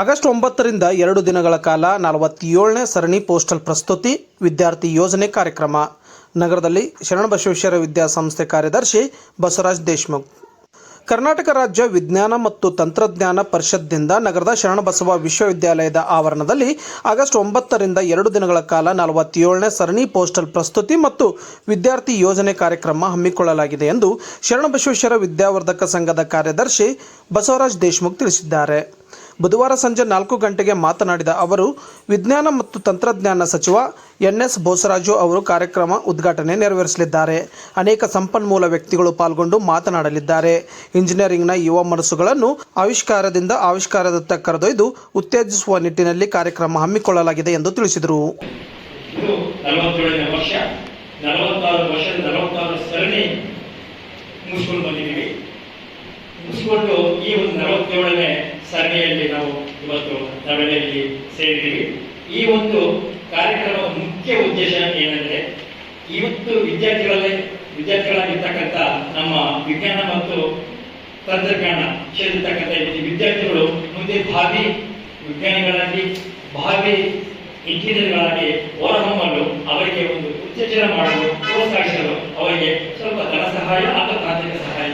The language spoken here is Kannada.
ಆಗಸ್ಟ್ ಒಂಬತ್ತರಿಂದ ಎರಡು ದಿನಗಳ ಕಾಲ ನಲವತ್ತೇಳನೇ ಸರಣಿ ಪೋಸ್ಟಲ್ ಪ್ರಸ್ತುತಿ ವಿದ್ಯಾರ್ಥಿ ಯೋಜನೆ ಕಾರ್ಯಕ್ರಮ. ನಗರದಲ್ಲಿ ಶರಣ ಬಸವೇಶ್ವರ ವಿದ್ಯಾಸಂಸ್ಥೆ ಕಾರ್ಯದರ್ಶಿ ಬಸವರಾಜ್ ದೇಶ್ಮುಖ್. ಕರ್ನಾಟಕ ರಾಜ್ಯ ವಿಜ್ಞಾನ ಮತ್ತು ತಂತ್ರಜ್ಞಾನ ಪರಿಷತ್ತಿನಿಂದ ನಗರದ ಶರಣಬಸವ ವಿಶ್ವವಿದ್ಯಾಲಯದ ಆವರಣದಲ್ಲಿ ಆಗಸ್ಟ್ ಒಂಬತ್ತರಿಂದ ಎರಡು ದಿನಗಳ ಕಾಲ ನಲವತ್ತೇಳನೇ ಸರಣಿ ಪೋಸ್ಟಲ್ ಪ್ರಸ್ತುತಿ ಮತ್ತು ವಿದ್ಯಾರ್ಥಿ ಯೋಜನೆ ಕಾರ್ಯಕ್ರಮ ಹಮ್ಮಿಕೊಳ್ಳಲಾಗಿದೆ ಎಂದು ಶರಣಬಸವೇಶ್ವರ ವಿದ್ಯಾವರ್ಧಕ ಸಂಘದ ಕಾರ್ಯದರ್ಶಿ ಬಸವರಾಜ್ ದೇಶ್ಮುಖ್ ತಿಳಿಸಿದ್ದಾರೆ. ಬುಧವಾರ ಸಂಜೆ ನಾಲ್ಕು ಗಂಟೆಗೆ ಮಾತನಾಡಿದ ಅವರು, ವಿಜ್ಞಾನ ಮತ್ತು ತಂತ್ರಜ್ಞಾನ ಸಚಿವ ಎನ್ ಎಸ್ ಬೋಸರಾಜು ಅವರು ಕಾರ್ಯಕ್ರಮ ಉದ್ಘಾಟನೆ ನೆರವೇರಿಸಲಿದ್ದಾರೆ. ಅನೇಕ ಸಂಪನ್ಮೂಲ ವ್ಯಕ್ತಿಗಳು ಪಾಲ್ಗೊಂಡು ಮಾತನಾಡಲಿದ್ದಾರೆ. ಇಂಜಿನಿಯರಿಂಗ್ನ ಯುವ ಮನಸ್ಸುಗಳನ್ನು ಆವಿಷ್ಕಾರದಿಂದ ಆವಿಷ್ಕಾರದತ್ತ ಕರೆದೊಯ್ದು ಉತ್ತೇಜಿಸುವ ನಿಟ್ಟಿನಲ್ಲಿ ಕಾರ್ಯಕ್ರಮ ಹಮ್ಮಿಕೊಳ್ಳಲಾಗಿದೆ ಎಂದು ತಿಳಿಸಿದರು. ಮುಗಿಸ್ಕೊಂಡು ಬಂದಿದ್ದೀವಿ. ಮುಗಿಸ್ಕೊಂಡು ಈ ಒಂದು ನಲವತ್ತೇಳನೇ ಸರಣಿಯಲ್ಲಿ ನಾವು ಇವತ್ತು ಇಲ್ಲಿ ಸೇರಿದ್ದೀವಿ. ಈ ಒಂದು ಕಾರ್ಯಕ್ರಮದ ಮುಖ್ಯ ಉದ್ದೇಶ ಏನಂದ್ರೆ, ಇವತ್ತು ವಿದ್ಯಾರ್ಥಿಗಳಲ್ಲಿ, ವಿದ್ಯಾರ್ಥಿಗಳಾಗಿರ್ತಕ್ಕಂಥ ನಮ್ಮ ವಿಜ್ಞಾನ ಮತ್ತು ತಂತ್ರಜ್ಞಾನ ಈ ವಿದ್ಯಾರ್ಥಿಗಳು ಮುಂದೆ ಭಾವಿ ವಿಜ್ಞಾನಿಗಳಾಗಿ ಭಾವಿ ಇಂಜಿನಿಯರ್ಗಳಾಗಿ ಹೊರಹೊಮ್ಮಲು ಅವರಿಗೆ ಒಂದು ಉತ್ತೇಜನ ಮಾಡಲು, ಪ್ರೋತ್ಸಾಹಿಸಲು ಅವರಿಗೆ ಸ್ವಲ್ಪ ಧನ ಸಹಾಯ ಅಥವಾ ತಾಂತ್ರಿಕ ಸಹಾಯ